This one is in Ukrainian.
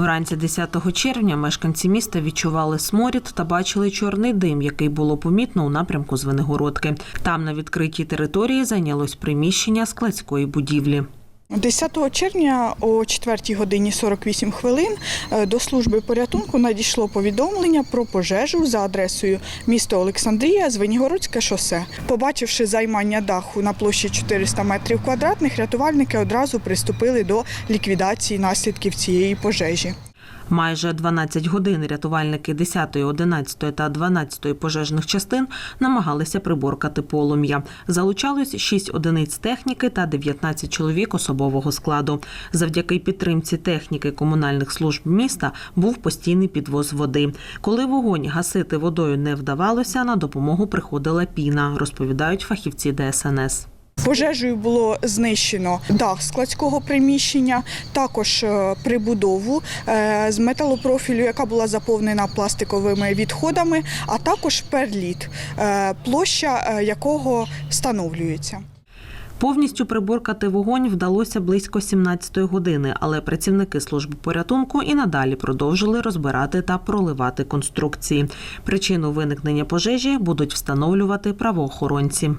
Вранці 10 червня мешканці міста відчували сморід та бачили чорний дим, який було помітно у напрямку Звенигородки. Там на відкритій території зайнялось приміщення складської будівлі. 10 червня о 4 годині 48 хвилин е, до служби порятунку надійшло повідомлення про пожежу за адресою місто Олександрія, Звенігородське шосе. Побачивши займання даху на площі 400 метрів квадратних, рятувальники одразу приступили до ліквідації наслідків цієї пожежі. Майже 12 годин рятувальники 10, 11 та 12 пожежних частин намагалися приборкати полум'я. Залучалось 6 одиниць техніки та 19 чоловік особового складу. Завдяки підтримці техніки комунальних служб міста був постійний підвоз води. Коли вогонь гасити водою не вдавалося, на допомогу приходила піна, розповідають фахівці ДСНС. Пожежею було знищено дах складського приміщення, також е, прибудову е, з металопрофілю, яка була заповнена пластиковими відходами, а також перліт, е, площа якого встановлюється. Повністю приборкати вогонь вдалося близько 17-ї години, але працівники служби порятунку і надалі продовжили розбирати та проливати конструкції. Причину виникнення пожежі будуть встановлювати правоохоронці.